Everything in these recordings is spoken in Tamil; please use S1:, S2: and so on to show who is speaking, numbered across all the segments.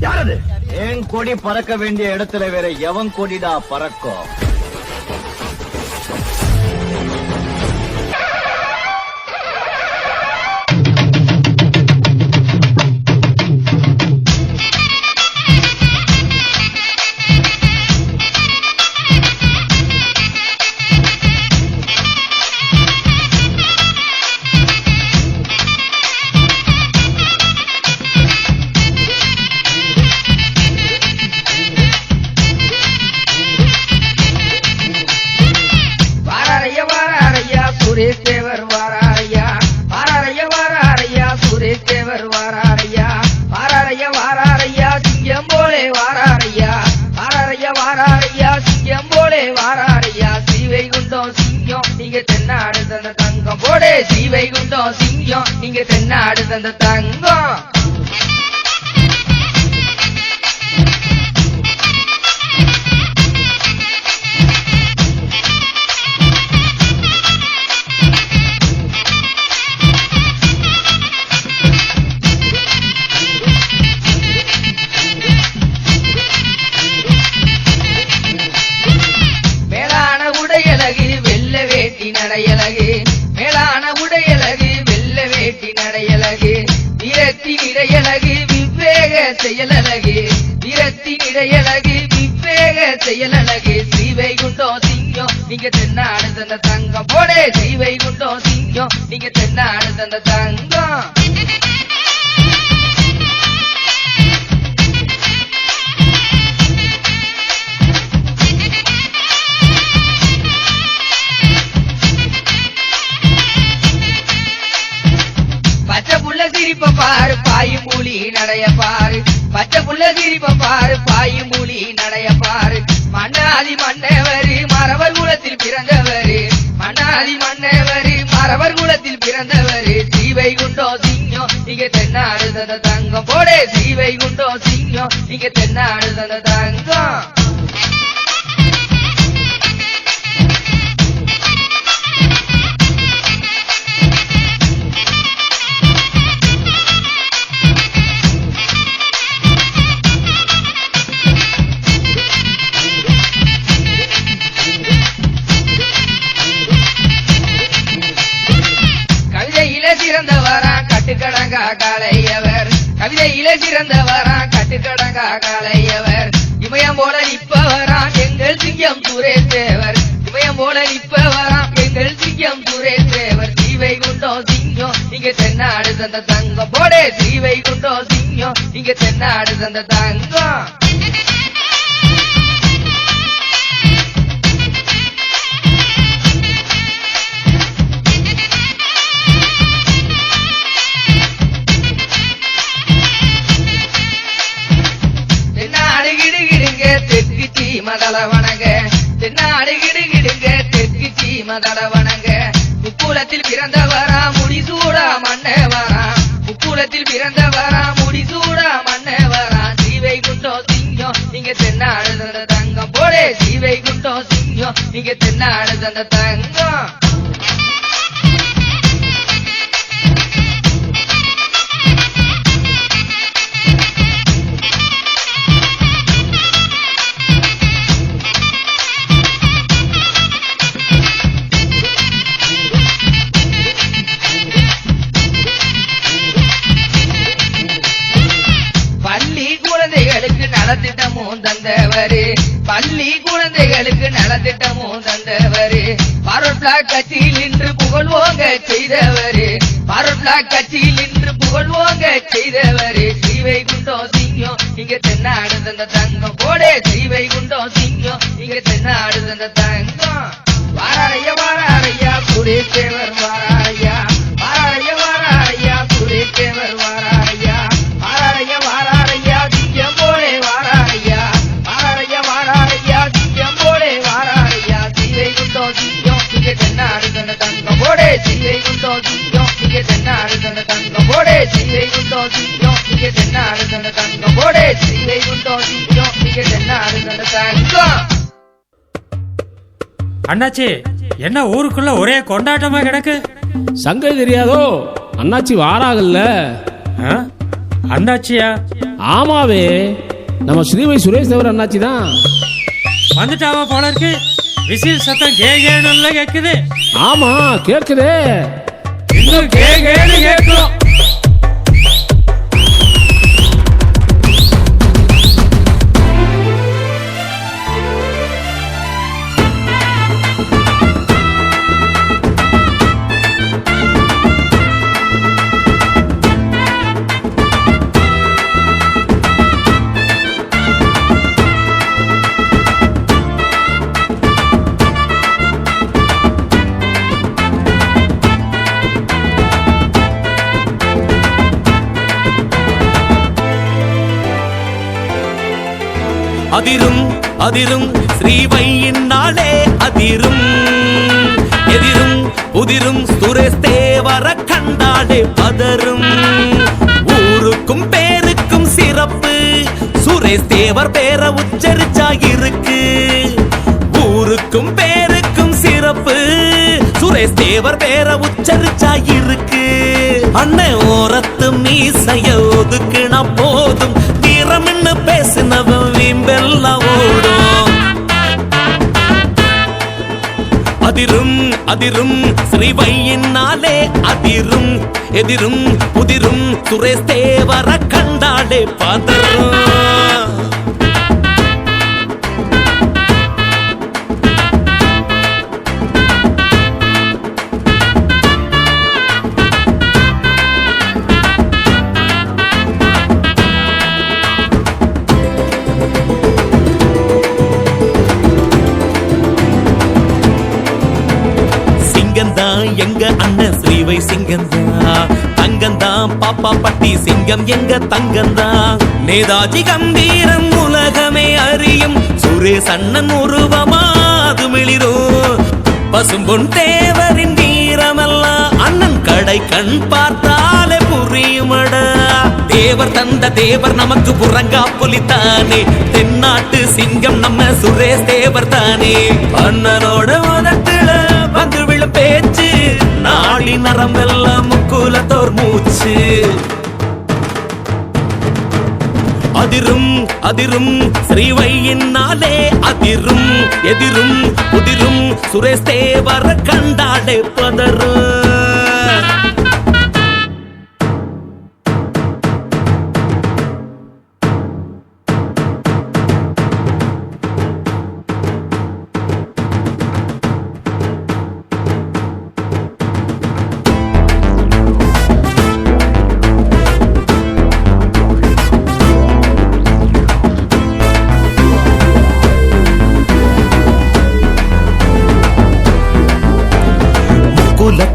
S1: யாரது? என் கொடி பறக்க வேண்டிய இடத்துல வேற எவன் கொடிடா பறக்கும்?
S2: சுரேஷ் தேவர் வாராரையா வாராரைய வாராரையா சுரேஷ் தேவர் வாராரையா வாராரைய வாராரையா சிங்கம் போலே வாராரையா வாராரைய வாராரையா சிங்கம் போலே வாராரையா சீவை குண்டம் சிங்கம் நீங்க தென்னாடு தந்த தங்கம் போடே சீவை குண்டம் சிங்கம் நீங்க தென்னாடு தந்த தங்கம். செயலழகு வீரத்தின் இடையழகு விவேக செயலழகு. ஸ்ரீவை குண்டோ சிங்கம் நீங்க தென்னாடு தந்த தங்கம். போடே ஸ்ரீவை குண்டோ சிங்கம் நீங்க தென்னாடு தந்த தங்கம். பச்சை புள்ள சிரிப்ப பாரு பாயும் மூலி நடைய பாரு. பச்சை புள்ள சிரிப்ப பாரு பாயும் மூலி நடைய பாரு. மன்னாதி மன்னவர் மறவர் குலத்தில் பிறந்தவர். மன்னாதி மன்னவர் மறவர் குலத்தில் பிறந்தவர். சீவை குண்டோ சிங்கம் நீங்க தென்னாடு தந்த தங்கம். போடே சீவை குண்டோ சிங்கம் நீங்க தென்னாடு தந்த தங்கம். கவிதையில சிறந்தவரா கட்டுக்கடங்கா காளையவர் இமயம் போல நிற்பவராம் எங்கள் சிங்கம் சுரேஷ் தேவர் இமயம் போல நிற்பவராம் எங்கள் சிங்கம் சுரேஷ் தேவர் சீவை குண்டோ சிங்கம் இங்க தென்னாடு தந்த தங்கம். போடே சீவை குண்டோ சிங்கம் இங்க தென்னாடு தந்த தங்கம். தென்னாடு கிடுகிடுங்க தெற்கு சீமதள வணங்க முக்குலத்தில் பிறந்தவரா முடிசூடா மன்னவரா. முக்குலத்தில் பிறந்தவரா முடிசூடா மன்னவரா. சீவை குண்டோ சிங்கம் நீங்க தென்னாடு தந்த தங்கம் போலே. சீவை குண்டோ சிங்கம் நீங்க தென்னாடு தந்த தங்கம். தந்தவரு. பள்ளி குழந்தைகளுக்கு நலத்திட்டமும் தந்தவரு. பாரத் பிளாக் கட்சியில் இன்று புகழ்வோங்க செய்தவரு. பாரத் பிளாக் கட்சியில் இன்று புகழ்வோங்க செய்தவரு. சீவை குண்டோ சிங்கம் இங்க தென்னாடு தந்த தங்கம். போடே சீவை குண்டோ சிங்கம் இங்க தென்னாடு தந்த தங்கம். வாராரையா வாராரையா குடி தேவர் வாரா
S3: அண்ணாச்சி என்ன ஊருக்குள்ள ஒரே கொண்டாட்டமா கிடக்கு?
S4: சங்கதி தெரியாதோ? அண்ணாச்சி வாராகல்ல?
S3: அண்ணாச்சியா?
S4: ஆமாவே. நம்ம ஸ்ரீவை சுரேஷ் தேவர் அண்ணாச்சி தான்.
S3: வந்துட்டாவா போல இருக்கு? விசில் சத்தம் கே கேனுல கேக்குது.
S4: ஆமா கேட்குதே
S3: இன்னும் கே கேனு கேட்கும்
S5: அதிரும் அதிரும் ஸ்ரீவையின் நாளே அதிரும். எதிரும் உதிரும் சுரேஷ் தேவர கண்டாடே பதரும். ஊருக்கும் பேருக்கும் சிறப்பு சுரேஷ் தேவர் பேர உச்சரிச்சா இருக்கு. ஊருக்கும் பேருக்கும் சிறப்பு சுரேஷ் தேவர் பேர உச்சரிச்சா இருக்கு. அண்ணன் ஓரத்து மீசைய ஒதுக்குனா போதும் பேசினவன் வீம்பெல்லாம் ஓடும். அதிரும் அதிரும் ஸ்ரீவையினாலே அதிரும். எதிரும் புதிரும் சுரேஷ் தேவர கண்டாடே தங்கம்தான் பாப்பா பட்டி சிங்கம் எங்க தங்கந்தான் நேதாஜி கம்பீரம் உலகமே அறியும். சுரேஷ் அண்ணன் உருவமாது மிளிரும் பசும்பொன் தேவரின் வீரமெல்லாம் அண்ணன் கடை கண் பார்த்தாலே புரியுமடா. தேவர் தந்த தேவர் நமக்கு புறங்கா புலித்தானே. தென்னாட்டு சிங்கம் நம்ம சுரேஷ் தேவர் தானே. அண்ணனோட உதட்டுல வந்து விழும் பேச்சு நாடி நரம்பெல்லாம் முக்குலத்தோர் மூச்சு. அதிரும் அதிரும் ஸ்ரீவையினாலே அதிரும் எதிரும் புதிரும் சுரேஷ் தேவர கண்டாடே பதரும்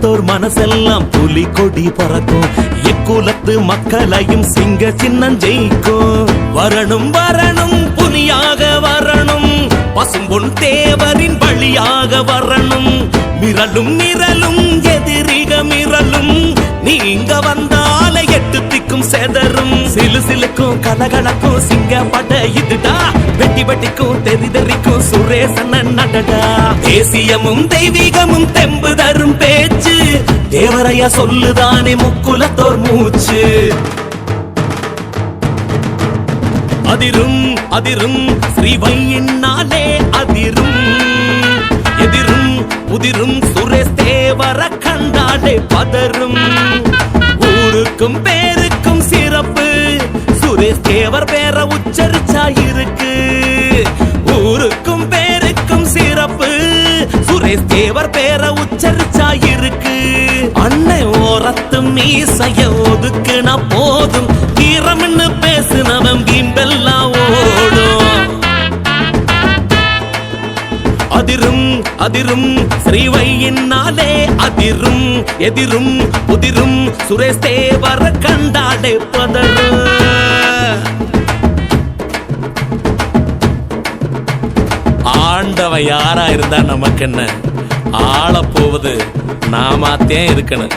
S5: குலத்தோர் மனசெல்லாம் புலி கொடி பறக்கும். இக்குலத்து மக்களையும் சிங்க சின்னம் ஜெயிக்கும். வரணும் வரணும் புலியாக வரணும். பசும்பொன் தேவரின் வழியாக வரணும். மிரலும் மிரளும் எதிரிக மிரலும் நீங்க வந்தால சிலு சிலுக்கும் கலகலக்கும் சிங்க பட இதுடா. வெட்டி வெட்டிக்கும் தெரிதறிக்கும் சுரேசன் நடடா தேசியமும் தெய்வீகமும் தெம்பு தரும் பேச்சு. தேவரையா சொல்லுதானே முக்குலத்தோர் மூச்சு. அதிரும் அதிரும் ஸ்ரீவையினாலே அதிரும். எதிரும் உதிரும் சுரேஷ் தேவர கண்டாடே பதரும். ஊருக்கும் பேருக்கும் சிறப்பு. சுரேஷ் தேவர் பேர உச்சரிச்சா இருக்கு. ஊருக்கும் பேருக்கும் சிறப்பு. சுரேஷ் தேவர் பேர உச்சரிச்சா இருக்கு. அன்னை ஓரத்து மீசைய ஒதுக்குனா போதும். வீரம்னு பேசுனவன் வீம்பெல்லாம் ஓடும். அதிரும் அதிரும் ஸ்ரீவையினாலே அதிரும். எதிரும் புதிரும் சுரேஷ் தேவர கண்டாடே பதரும் ஆண்டவன் யாரா இருந்தா நமக்கு என்ன ஆள போவது நாமாத்தே இருக்கணும்.